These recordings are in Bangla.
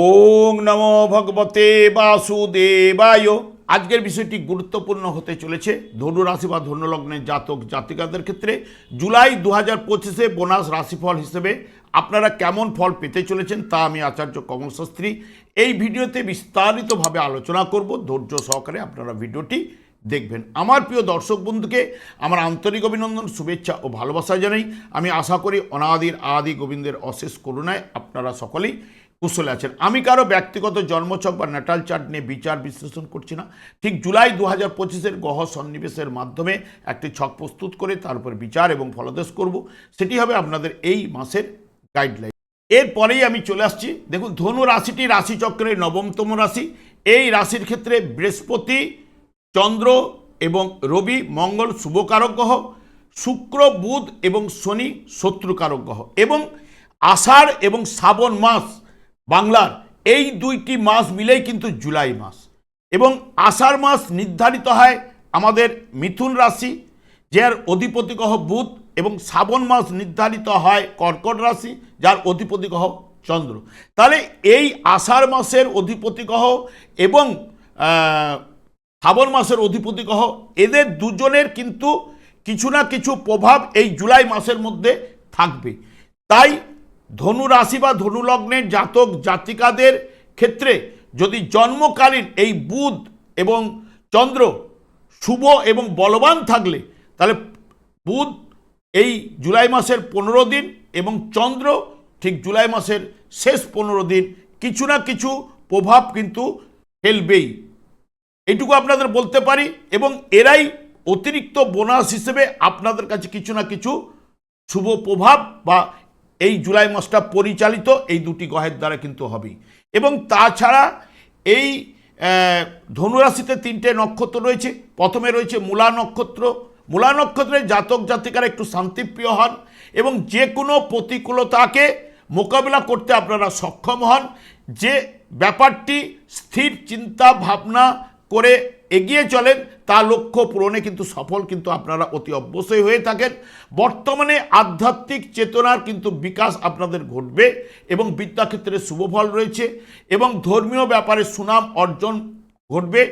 ওং নমো ভগবতে বাসুদেবায়। আজকের বিষয়টি গুরুত্বপূর্ণ হতে চলেছে। ধনু রাশি বা ধনু লগ্নের জাতক, জাতিকাদের ক্ষেত্রে জুলাই দু হাজার পঁচিশে বোনাস রাশিফল হিসেবে আপনারা কেমন ফল পেতে চলেছেন তা আমি আচার্য কমল শাস্ত্রী এই ভিডিওতে বিস্তারিতভাবে আলোচনা করব। ধৈর্য সহকারে আপনারা ভিডিওটি দেখবেন। আমার প্রিয় দর্শক বন্ধুকে আমার আন্তরিক অভিনন্দন, শুভেচ্ছা ও ভালোবাসা জানাই। আমি আশা করি অনাদির আদি গোবিন্দের অশেষ করুণায় আপনারা সকলেই কুশলে আছেন। আমি কারও ব্যক্তিগত জন্মছক বা ন্যাটাল চার্ট নিয়ে বিচার বিশ্লেষণ করছি না। ঠিক জুলাই দু হাজার পঁচিশের গহ সন্নিবেশের মাধ্যমে একটি ছক প্রস্তুত করে তার উপর বিচার এবং ফলদেশ করব। সেটি হবে আপনাদের এই মাসের গাইডলাইন এরপরেই আমি চলে আসছি। দেখুন, ধনু রাশিটি রাশিচক্রের নবমতম রাশি। এই রাশির ক্ষেত্রে বৃহস্পতি, চন্দ্র এবং রবি মঙ্গল শুভকারক গ্রহ, শুক্র, বুধ এবং শনি শত্রুকারক গ্রহ এবং আষাঢ় এবং শ্রাবণ মাস বাংলার এই দুইটি মাস মিলেই কিন্তু জুলাই মাস। এবং আষাঢ় মাস নির্ধারিত হয় আমাদের মিথুন রাশি, যার অধিপতি গ্রহ বুধ, এবং শ্রাবণ মাস নির্ধারিত হয় কর্কট রাশি, যার অধিপতি গ্রহ চন্দ্র। তাহলে এই আষাঢ় মাসের অধিপতি গ্রহ এবং শ্রাবণ মাসের অধিপতি গ্রহ এদের দুজনের কিন্তু কিছু না কিছু প্রভাব এই জুলাই মাসের মধ্যে থাকবে। তাই ধনু রাশি বা ধনু লগ্নের জাতক জাতিকাদের ক্ষেত্রে যদি জন্মকালীন এই বুধ এবং চন্দ্র শুভ এবং বলবান থাকলে, তাহলে বুধ এই জুলাই মাসের পনেরো দিন এবং চন্দ্র ঠিক জুলাই মাসের শেষ পনেরো দিন, কিছু না কিছু প্রভাব কিন্তু ফেলবেই। এটুকু আপনাদের বলতে পারি এবং এরাই অতিরিক্ত বোনাস হিসেবে আপনাদের কাছে কিছু না কিছু শুভ প্রভাব বা এই জুলাই মাসটা পরিচালিত, এই দুটি গ্রহের দ্বারা কিন্তু হবেই। এবং তাছাড়া এই ধনুরাশিতে তিনটে নক্ষত্র রয়েছে। প্রথমে রয়েছে মূলা নক্ষত্র। মূলা নক্ষত্রের জাতক জাতিকারা একটু শান্তিপ্রিয় হন এবং যে কোনো প্রতিকূলতাকে মোকাবিলা করতে আপনারা সক্ষম হন। যে ব্যাপারটি স্থির চিন্তা ভাবনা করে এগিয়ে চলেন তা লক্ষ্য পূরণে কিন্তু সফল কিন্তু আপনারা অতি অবশ্যই হয়ে থাকেন। বর্তমানে আধ্যাত্মিক চেতনার কিন্তু বিকাশ আপনাদের ঘটবে এবং বিদ্যাক্ষেত্রে শুভফল রয়েছে এবং ধর্মীয় ব্যাপারে সুনাম অর্জন ঘটবে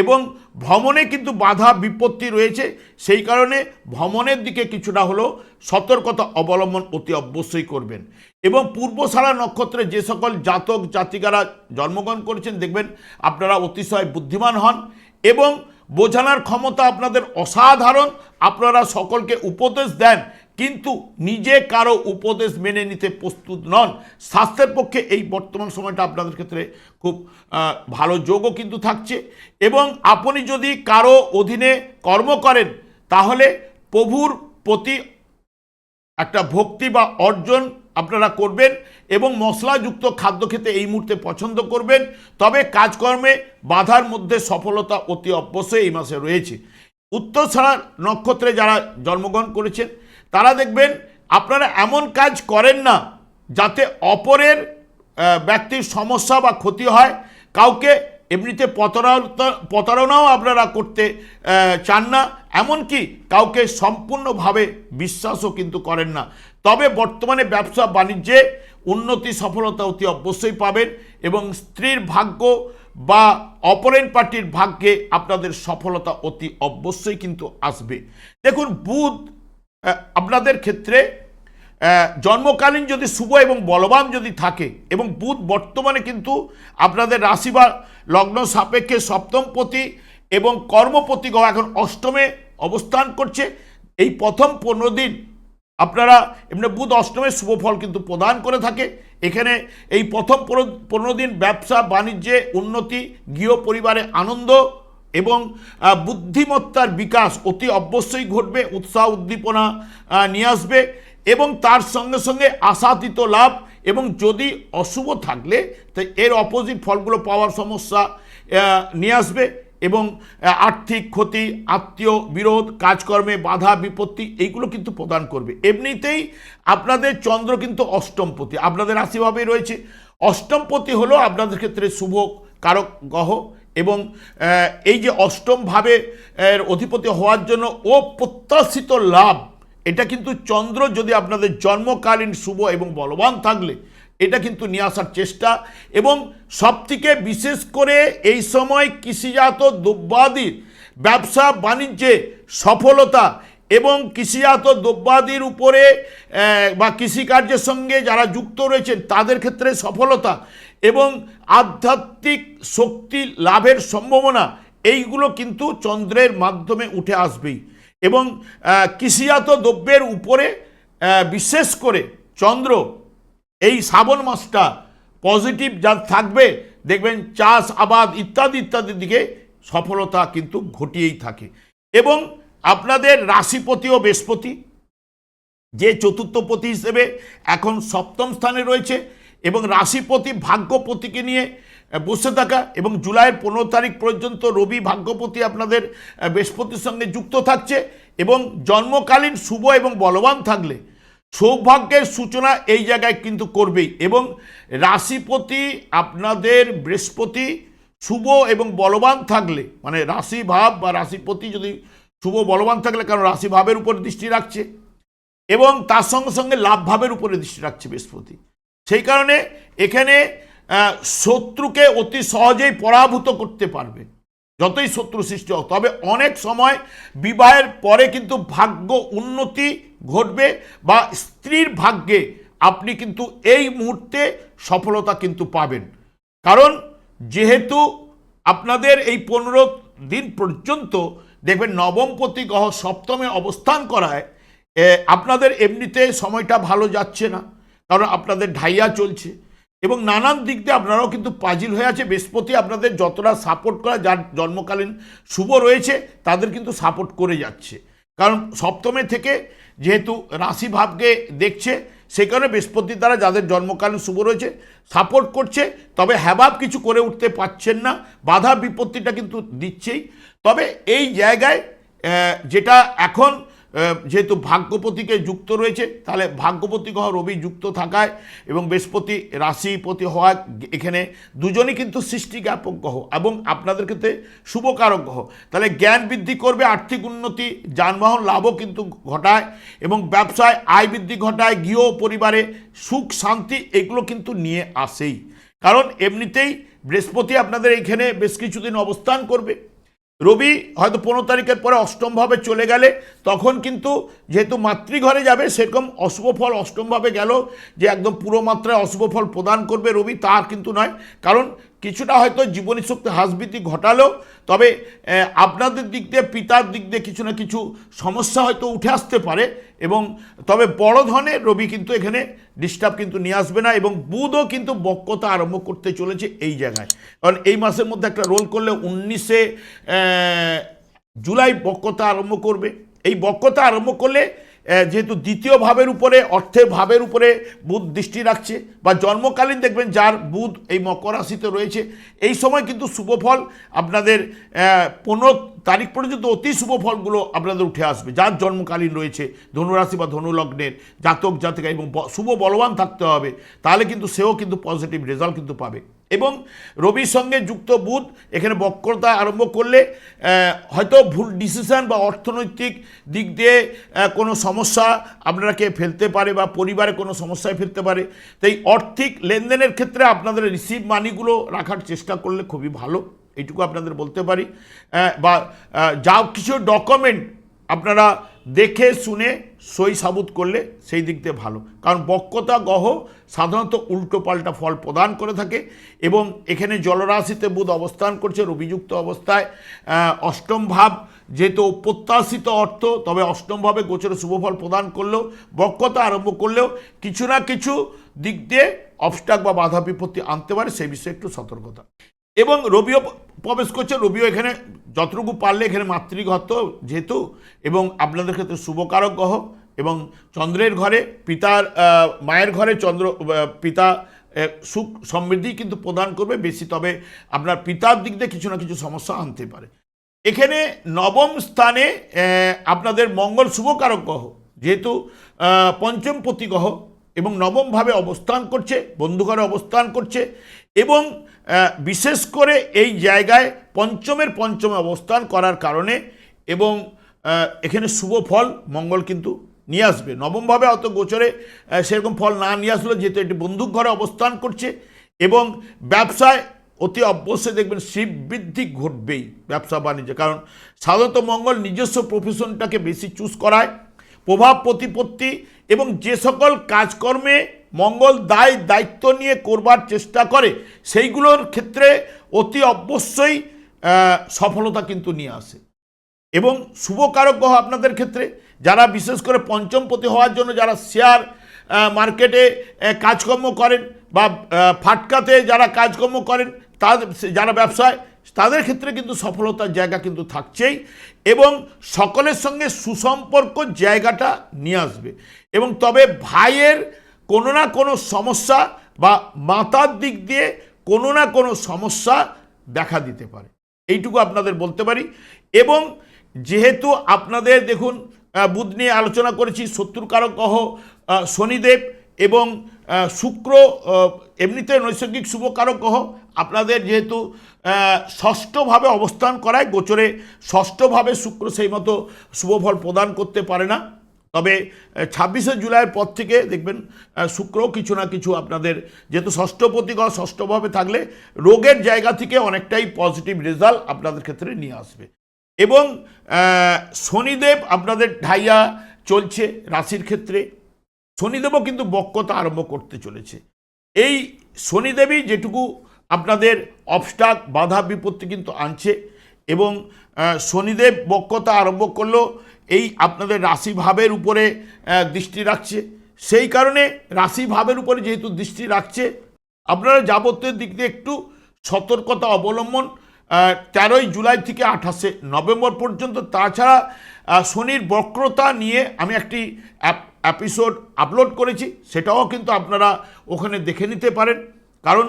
এবং ভ্রমণে কিন্তু বাধা বিপত্তি রয়েছে। সেই কারণে ভ্রমণের দিকে কিছুটা হলেও সতর্কতা অবলম্বন অতি অবশ্যই করবেন। এবং পূর্বশালা নক্ষত্রে যে সকল জাতক জাতিকারা জন্মগ্রহণ করেছেন, দেখবেন আপনারা অতিশয় বুদ্ধিমান হন এবং বোঝানোর ক্ষমতা আপনাদের অসাধারণ। আপনারা সকলকে উপদেশ দেন, কিন্তু নিজে কারও উপদেশ মেনে নিতে প্রস্তুত নন। স্বাস্থ্যের পক্ষে এই বর্তমান সময়টা আপনাদের ক্ষেত্রে খুব ভালো যোগও কিন্তু থাকছে। এবং আপনি যদি কারও অধীনে কর্ম করেন, তাহলে প্রভুর প্রতি একটা ভক্তি বা অর্জন আপনারা করবেন এবং মশলাযুক্ত খাদ্য খেতে এই মুহূর্তে পছন্দ করবেন। তবে কাজকর্মে বাধার মধ্যে সফলতা অতি অবশ্যই এই মাসে রয়েছে। উত্তর ছাড়া নক্ষত্রে যারা জন্মগ্রহণ করেছেন, তারা দেখবেন আপনারা এমন কাজ করেন না যাতে অপরের ব্যক্তির সমস্যা বা ক্ষতি হয়। কাউকে এমনিতে প্রতারণা, প্রতারণাও আপনারা করতে চান না। এমনকি কাউকে সম্পূর্ণভাবে বিশ্বাসও কিন্তু করেন না। তবে বর্তমানে ব্যবসা বাণিজ্যে উন্নতি, সফলতা অতি অবশ্যই পাবেন এবং স্ত্রীর ভাগ্য বা অপরেন পার্টির ভাগ্যে আপনাদের সফলতা অতি অবশ্যই কিন্তু আসবে। দেখুন, বুধ আপনাদের ক্ষেত্রে জন্মকালীন যদি শুভ এবং বলবান যদি থাকে এবং বুধ বর্তমানে কিন্তু আপনাদের রাশি বা লগ্ন সাপেক্ষে সপ্তমপতি এবং কর্মপতি এখন অষ্টমে অবস্থান করছে। এই প্রথম পনেরো দিন আপনারা এমনি বুধ অষ্টমের শুভ ফল কিন্তু প্রদান করে থাকে। এখানে এই প্রথম পনেরো দিন ব্যবসা, বাণিজ্যে উন্নতি, গৃহ পরিবারে আনন্দ এবং বুদ্ধিমত্তার বিকাশ অতি অবশ্যই ঘটবে, উৎসাহ উদ্দীপনা নিয়ে আসবে এবং তার সঙ্গে সঙ্গে আশাতীত লাভ এবং যদি অশুভ থাকলে তো এর অপোজিট ফলগুলো পাওয়ার সমস্যা নিয়ে আসবে। এবং আর্থিক ক্ষতি, আত্মীয় বিরোধ, কাজকর্মে বাধা, বিপত্তি, এইগুলো কিন্তু প্রদান করবে। এমনিতেই আপনাদের চন্দ্র কিন্তু অষ্টমপতি, আপনাদের রাশিভাবেই রয়েছে। অষ্টমপতি হলো আপনাদের ক্ষেত্রে শুভ কারক গ্রহ এবং এই যে অষ্টমভাবে এর অধিপতি হওয়ার জন্য ও প্রত্যাশিত লাভ, এটা কিন্তু চন্দ্র যদি আপনাদের জন্মকালীন শুভ এবং বলবান থাকলে এটা কিন্তু নিয়ে আসার চেষ্টা। এবং সবথেকে বিশেষ করে এই সময় কৃষিজাত দ্রব্যাদির ব্যবসা, বাণিজ্যে সফলতা এবং কৃষিজাত দ্রব্যাদির উপরে বা কৃষিকার্যের সঙ্গে যারা যুক্ত রয়েছেন, তাদের ক্ষেত্রে সফলতা এবং আধ্যাত্মিক শক্তি লাভের সম্ভাবনা, এইগুলো কিন্তু চন্দ্রের মাধ্যমে উঠে আসবেই। এবং কৃষিজাত দ্রব্যের উপরে বিশেষ করে চন্দ্র এই শ্রাবণ মাসটা পজিটিভ যা থাকবে, দেখবেন চাষ, আবাদ ইত্যাদি ইত্যাদির দিকে সফলতা কিন্তু ঘটিয়েই থাকে। এবং আপনাদের রাশিপতি ও বৃহস্পতি, যে চতুর্থপতি হিসেবে এখন সপ্তম স্থানে রয়েছে, এবং রাশিপতি ভাগ্যপতিকে নিয়ে বসে থাকা, এবং জুলাইয়ের পনেরো তারিখ পর্যন্ত রবি ভাগ্যপতি আপনাদের বৃহস্পতির সঙ্গে যুক্ত থাকছে, এবং জন্মকালীন শুভ এবং বলবান থাকলে সৌভাগ্যের সূচনা এই জায়গায় কিন্তু করবেই। এবং রাশিপতি আপনাদের বৃহস্পতি শুভ এবং বলবান থাকলে মানে রাশি ভাব বা রাশিপতি যদি শুভ বলবান থাকলে কারণ রাশি ভাবের উপর দৃষ্টি রাখছে এবং তার সঙ্গে সঙ্গে লাভ ভাবের উপরে দৃষ্টি রাখছে বৃহস্পতি। সেই কারণে এখানে শত্রুকে অতি সহজেই পরাভূত করতে পারবে। যতই শত্রু সৃষ্টি হোক, তবে অনেক সময় বিবাহের পরে কিন্তু ভাগ্য উন্নতি ঘটবে বা স্ত্রীর ভাগ্যে আপনি কিন্তু এই মুহূর্তে সফলতা কিন্তু পাবেন। কারণ যেহেতু আপনাদের এই পনেরো দিন পর্যন্ত দেখবেন নবমপতি গ্রহ সপ্তমে অবস্থান করায় আপনাদের এমনিতে সময়টা ভালো যাচ্ছে না। কারণ আপনাদের ঢাইয়া চলছে। এবং নানান দিক দিয়ে আপনারাও কিন্তু পাজিল হয়ে আছে। বৃহস্পতি আপনাদের যতটা সাপোর্ট করা, যার জন্মকালীন শুভ রয়েছে, তাদের কিন্তু সাপোর্ট করে যাচ্ছে। কারণ সপ্তমে থেকে যেহেতু রাশি ভাবকে দেখছে সেই কারণে বৃহস্পতির দ্বারা যাদের জন্মকালীন শুভ রয়েছে সাপোর্ট করছে। তবে হ্যাবাব কিছু করে উঠতে পারছেন না, বাধা বিপত্তিটা কিন্তু দিচ্ছেই। তবে এই জায়গায় যেটা এখন যেহেতু ভাগ্যপতিকে যুক্ত রয়েছে, তাহলে ভাগ্যপতি গ্রহ রবি যুক্ত থাকায় এবং বৃহস্পতি রাশিপতি হওয়ায় এখানে দুজনই কিন্তু সৃষ্টি জ্ঞাপক গ্রহ এবং আপনাদের ক্ষেত্রে শুভকারক গ্রহ। তাহলে জ্ঞান বৃদ্ধি করবে, আর্থিক উন্নতি, যানবাহন লাভও কিন্তু ঘটায় এবং ব্যবসায় আয় বৃদ্ধি ঘটায়, গৃহ পরিবারে সুখ, শান্তি, এগুলো কিন্তু নিয়ে আসেই। কারণ এমনিতেই বৃহস্পতি আপনাদের এইখানে বেশ কিছুদিন অবস্থান করবে। রবি হয়তো পনেরো তারিখের পরে অষ্টমভাবে চলে গেলে, তখন কিন্তু যেহেতু মাতৃঘরে যাবে, সেরকম অশুভ ফল অষ্টমভাবে গেল যে একদম পুরো মাত্রায় অশুভ ফল প্রদান করবে রবি, তার কিন্তু নয়। কারণ কিছুটা হয়তো জীবনী শক্তি হ্রাসবৃদ্ধি ঘটালেও তবে আপনাদের দিক দিয়ে, পিতার দিক দিয়ে কিছু না কিছু সমস্যা হয়তো উঠে আসতে পারে এবং তবে বড় ধরনের রবি কিন্তু এখানে ডিস্টার্ব কিন্তু নিয়ে আসবে না এবং বুধও কিন্তু বক্রতা আরম্ভ করতে চলেছে এই জায়গায়। কারণ এই মাসের মধ্যে একটা রোল করলে উনিশে জুলাই বক্রতা আরম্ভ করবে। এই বক্রতা আরম্ভ করলে যেহেতু দ্বিতীয় ভাবের উপরে অর্থে ভাবের উপরে বুধ দৃষ্টি রাখছে, বা জন্মকালীন দেখবেন যার বুধ এই মকর রাশিতে রয়েছে, এই সময় কিন্তু শুভফল আপনাদের পনেরো তারিখ পর্যন্ত অতি শুভ ফলগুলো আপনাদের উঠে আসবে। যার জন্মকালীন রয়েছে, ধনুরাশি বা ধনুলগ্নের জাতক, জাতিকা এবং শুভ বলবান থাকতে হবে, তাহলে কিন্তু সেও কিন্তু পজিটিভ রেজাল্ট কিন্তু পাবে। এবং রবির সঙ্গে যুক্ত বুধ এখানে বক্রতা আরম্ভ করলে হয়তো ভুল ডিসিশন বা অর্থনৈতিক দিক দিয়ে কোনো সমস্যা আপনাকে ফেলতে পারে বা পরিবারে কোনো সমস্যায় ফেলতে পারে। তাই অর্থিক লেনদেনের ক্ষেত্রে আপনাদের রিসিভ মানিগুলো রাখার চেষ্টা করলে খুবই ভালো। এইটুকু আপনাদের বলতে পারি। বা যা কিছু ডকুমেন্ট আপনারা দেখে, শুনে, সই সাবুত করলে সেই দিক দিয়ে ভালো। কারণ বক্রতা গহ সাধারণত উল্টো পাল্টা ফল প্রদান করে থাকে এবং এখানে জলরাশিতে বুধ অবস্থান করছে, রবিযুক্ত অবস্থায়। অষ্টম ভাব যেহেতু প্রত্যাশিত অর্থ, তবে অষ্টমভাবে গোচরে শুভফল প্রদান করলেও, বক্রতা আরম্ভ করলেও কিছু না কিছু দিক দিয়ে অবস্টাক বা বাধা বিপত্তি আনতে পারে, সেই বিষয়ে একটু সতর্কতা। এবং রবিও প্রবেশ করছে, রবিও এখানে, যতটুকু পারলে এখানে মাতৃঘর তো যেহেতু, এবং আপনাদের ক্ষেত্রে শুভকারক গ্রহ, এবং চন্দ্রের ঘরে পিতার মায়ের ঘরে চন্দ্র পিতা সুখ সমৃদ্ধি কিন্তু প্রদান করবে বেশি, তবে আপনার পিতার দিক দিয়ে কিছু না কিছু সমস্যা আনতে পারে। এখানে নবম স্থানে আপনাদের মঙ্গল শুভকারক গ্রহ, যেহেতু পঞ্চম প্রতি গ্রহ এবং নবমভাবে অবস্থান করছে, বন্ধুঘরে অবস্থান করছে এবং বিশেষ করে এই জায়গায় পঞ্চমের পঞ্চমে অবস্থান করার কারণে এবং এখানে শুভ ফল, মঙ্গল কিন্তু নিয়ে আসবে। নবমভাবে অত গোচরে সেরকম ফল না নিয়ে আসলো যেহেতু এটি বন্দুক ঘরে অবস্থান করছে এবং ব্যবসায় অতি অবশ্যই দেখবেন শিব বৃদ্ধি ঘটবেই ব্যবসা বাণিজ্যে কারণ সাধারণত মঙ্গল নিজস্ব প্রফেশনটাকে বেশি চুজ করায়। প্রভাব প্রতিপত্তি এবং যে সকল কাজকর্মে মঙ্গল দায় দায়িত্ব নিয়ে করবার চেষ্টা করে, সেইগুলোর ক্ষেত্রে অতি অবশ্যই সফলতা কিন্তু নিয়ে আসে। এবং শুভকারক গ্রহ আপনাদের ক্ষেত্রে, যারা বিশেষ করে পঞ্চমপতি হওয়ার জন্য যারা শেয়ার মার্কেটে কাজকর্ম করেন বা ফাটকাতে যারা কাজকর্ম করেন, তাদের, যারা ব্যবসায় তাদের ক্ষেত্রে কিন্তু সফলতার জায়গা কিন্তু থাকছেই এবং সকলের সঙ্গে সুসম্পর্ক জায়গাটা নিয়ে আসবে। এবং তবে ভাইয়ের কোনো না কোনো সমস্যা বা মাতার দিক দিয়ে কোনো না কোনো সমস্যা দেখা দিতে পারে। এইটুকু আপনাদের বলতে পারি। এবং যেহেতু আপনাদের দেখুন বুধ নিয়ে আলোচনা করেছি শত্রুকারক আহ, শনিদেব এবং শুক্র এমনিতে নৈসর্গিক শুভকারক গ্রহ আপনাদের যেহেতু ষষ্ঠভাবে অবস্থান করায় গোচরে ষষ্ঠভাবে শুক্র সেই মতো শুভফল প্রদান করতে পারে না। তবে ছাব্বিশে জুলাইয়ের পর থেকে দেখবেন আহ, শুক্র কিছু না কিছু আপনাদের যেহেতু ষষ্ঠপতি গ্রহ ষষ্ঠভাবে থাকলে রোগের জায়গা থেকে অনেকটাই পজিটিভ রেজাল্ট আপনাদের ক্ষেত্রে নিয়ে আসবে। এবং শনিদেব আপনাদের ঢাইয়া চলছে রাশির ক্ষেত্রে। শনিদেবও কিন্তু বক্রতা আরম্ভ করতে চলেছে। এই শনিদেবই যেটুকু আপনাদের অবস্টাক বাধা বিপত্তি কিন্তু আনছে এবং শনিদেব বক্রতা আরম্ভ করল, এই আপনাদের রাশি ভাবের উপরে দৃষ্টি রাখছে। সেই কারণে রাশি ভাবের উপরে যেহেতু দৃষ্টি রাখছে, আপনারা যাবতীয় দিক দিয়ে একটু সতর্কতা অবলম্বন তেরোই জুলাই থেকে আঠাশে নভেম্বর পর্যন্ত। তাছাড়া শনির বক্রতা নিয়ে আমি একটি এপিসোড আপলোড করেছি, সেটাও কিন্তু আপনারা ওখানে দেখে নিতে পারেন। কারণ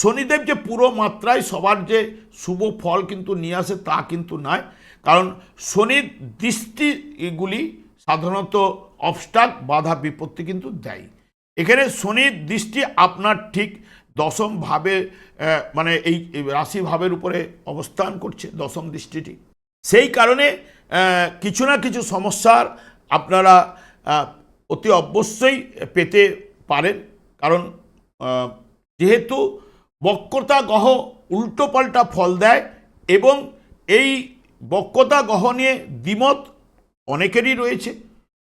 শনিদেব যে পুরো মাত্রায় সবার যে শুভ ফল কিন্তু নিয়ে আসে তা কিন্তু নয়। কারণ শনির দৃষ্টিগুলি সাধারণত অবস্টাক বাধা, বিপত্তি কিন্তু দেয়। এখানে শনির দৃষ্টি আপনার ঠিক দশম ভাবে মানে এই রাশি ভাবের উপরে অবস্থান করছে, দশম দৃষ্টিটি। সেই কারণে কিছু না কিছু সমস্যার আপনারা অতি অবশ্যই পেতে পারেন। কারণ যেহেতু বক্রতা গ্রহ উল্টোপাল্টা ফল দেয় এবং এই বক্রতা গ্রহ নিয়ে দ্বিমত অনেকেরই রয়েছে।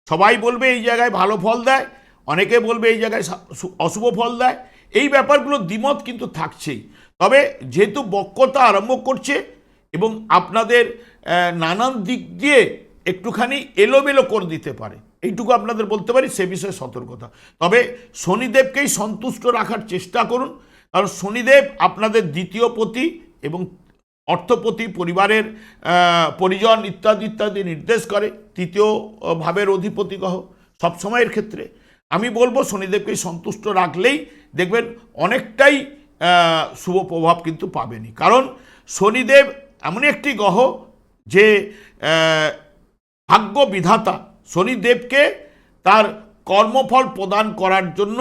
সবাই বলবে এই জায়গায় ভালো ফল দেয়, অনেকে বলবে এই জায়গায় অশুভ ফল দেয়। এই ব্যাপারগুলো দ্বিমত কিন্তু থাকছেই। তবে যেহেতু বক্রতা আরম্ভ করছে এবং আপনাদের নানান দিক দিয়ে একটুখানি এলোমেলো করে দিতে পারে। এইটুকু আপনাদের বলতে পারি, সে বিষয়ে সতর্কতা। তবে শনিদেবকেই সন্তুষ্ট রাখার চেষ্টা করুন, কারণ শনিদেব আপনাদের দ্বিতীয় পতি এবং অর্থপতি, পরিবারের পরিজন ইত্যাদি ইত্যাদি নির্দেশ করে, তৃতীয় ভাবের অধিপতি গ্রহ সবসময়ের ক্ষেত্রে। আমি বলব শনিদেবকে সন্তুষ্ট রাখলেই দেখবেন অনেকটাই শুভ প্রভাব কিন্তু পাবেনই। কারণ শনিদেব এমন একটি গ্রহ যে ভাগ্য বিধাতা শনিদেবকে তার কর্মফল প্রদান করার জন্য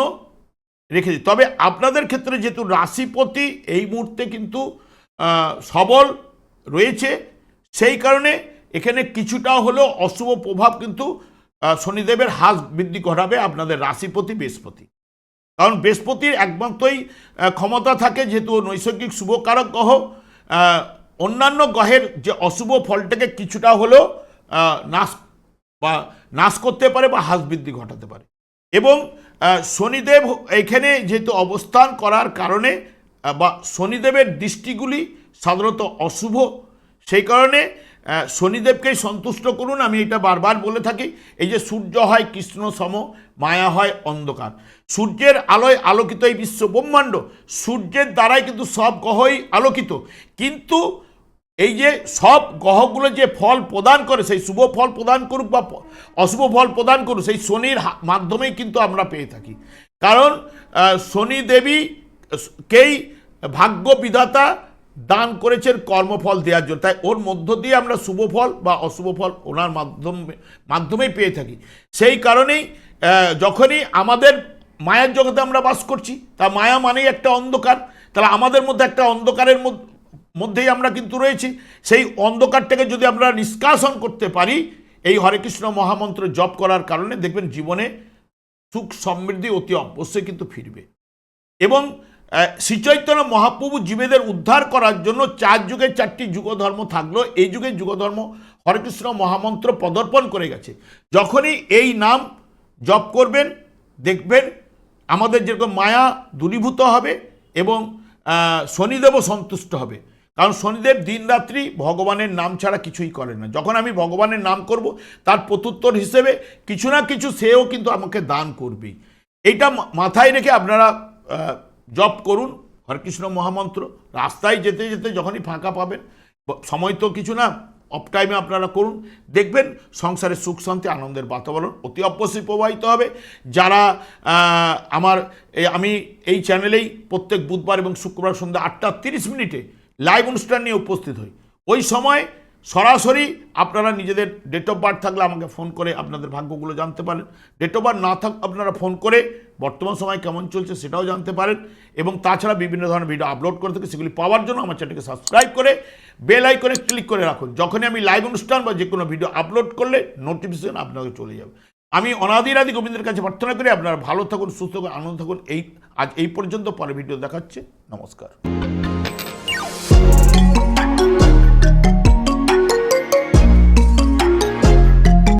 রেখেছি তবে আপনাদের ক্ষেত্রে যেহেতু রাশিপতি এই মুহূর্তে কিন্তু সবল রয়েছে, সেই কারণে এখানে কিছুটা হলেও অশুভ প্রভাব কিন্তু শনিদেবের হ্রাস বৃদ্ধি ঘটাবে আপনাদের রাশিপতি বৃহস্পতি। কারণ বৃহস্পতির একমাত্রই ক্ষমতা থাকে যেহেতু নৈসর্গিক শুভকারক গ্রহ। অন্যান্য গ্রহের যে অশুভ ফলটাকে কিছুটা হলেও নাশ বা নাশ করতে পারে বা হ্রাস বৃদ্ধি ঘটাতে পারে। এবং শনিদেব এখানে যেহেতু অবস্থান করার কারণে বা শনিদেবের দৃষ্টিগুলি সাধারণত অশুভ, সেই কারণে শনিদেবকেই সন্তুষ্ট করুন। আমি এটা বারবার বলে থাকি, এই যে সূর্য হয় কৃষ্ণ সম, মায়া হয় অন্ধকার। সূর্যের আলোয় আলোকিত এই বিশ্ব ব্রহ্মাণ্ড, সূর্যের দ্বারাই কিন্তু সব গ্রহই আলোকিত। কিন্তু এই যে সব গ্রহগুলো যে ফল প্রদান করে, সেই শুভ ফল প্রদান করুক বা অশুভ ফল প্রদান করুক, সেই শনির মাধ্যমেই কিন্তু আমরা পেয়ে থাকি। কারণ শনি দেবী কেই ভাগ্য বিধাতা দান করেছেন কর্মফল দেওয়ার জন্য। তাই ওর মধ্য দিয়ে আমরা শুভ ফল বা অশুভ ফল ওনার মাধ্যমে, মাধ্যমেই পেয়ে থাকি। সেই কারণেই যখনই আমাদের মায়ার জগতে আমরা বাস করছি, তা মায়া মানেই একটা অন্ধকার। তাহলে আমাদের মধ্যে একটা অন্ধকারের মধ্যে মধ্যেই আমরা কিন্তু রয়েছি। সেই অন্ধকারটাকে যদি আমরা নিষ্কাশন করতে পারি, এই হরে কৃষ্ণ মহামন্ত্র জপ করার কারণে দেখবেন জীবনে সুখ সমৃদ্ধি অতি অবশ্যই কিন্তু ফিরবে। এবং শ্রীচৈতন্য মহাপ্রভু জীবেদের উদ্ধার করার জন্য চার যুগের চারটি যুগধর্ম থাকল। এই যুগে যুগধর্ম হরেকৃষ্ণ মহামন্ত্র পদর্পণ করে গেছে। যখনই এই নাম জপ করবেন, দেখবেন আমাদের যেরকম মায়া দূরীভূত হবে এবং শনিদেবও সন্তুষ্ট হবে। কারণ শনিদেব দিনরাত্রি ভগবানের নাম ছাড়া কিছুই করেন না। যখন আমি ভগবানের নাম করব, তার প্রত্যুত্তর হিসেবে কিছু না কিছু সেও কিন্তু আমাকে দান করবে। এইটা মা- মাথায় রেখে আপনারা জপ করুন, হরেকৃষ্ণ মহামন্ত্র। রাস্তায় যেতে যেতে যখনই ফাঁকা পাবেন সময় তো কিছু না অফ টাইমে আপনারা করুন। দেখবেন সংসারে সুখ, শান্তি, আনন্দের বাতাবরণ অতি অবশ্যই প্রবাহিত হবে। যারা আমার আমি এই চ্যানেলেই প্রত্যেক বুধবার এবং শুক্রবার সন্ধ্যা আটটা তিরিশ মিনিটে লাইভ অনুষ্ঠান নিয়ে উপস্থিত হই। ওই সময় সরাসরি আপনারা নিজেদের ডেট অফ বার্থ থাকলে আমাকে ফোন করে আপনাদের ভাগ্যগুলো জানতে পারেন। ডেট অফ বার্থ না থাক আপনারা ফোন করে বর্তমান সময় কেমন চলছে সেটাও জানতে পারেন এবং তাছাড়া বিভিন্ন ধরনের ভিডিও আপলোড করে থাকি সেগুলি পাওয়ার জন্য আমার চ্যানেলকে সাবস্ক্রাইব করে বেল আইকনে ক্লিক করে রাখুন। যখনই আমি লাইভ অনুষ্ঠান বা যে কোনো ভিডিও আপলোড করলে নোটিফিকেশন আপনাকে চলে যাবে। আমি অনাদিরাদি গোবিন্দের কাছে প্রার্থনা করি, আপনারা ভালো থাকুন, সুস্থ থাকুন, আনন্দ থাকুন। এই আজ এই পর্যন্ত পরে ভিডিও দেখাচ্ছে। নমস্কার।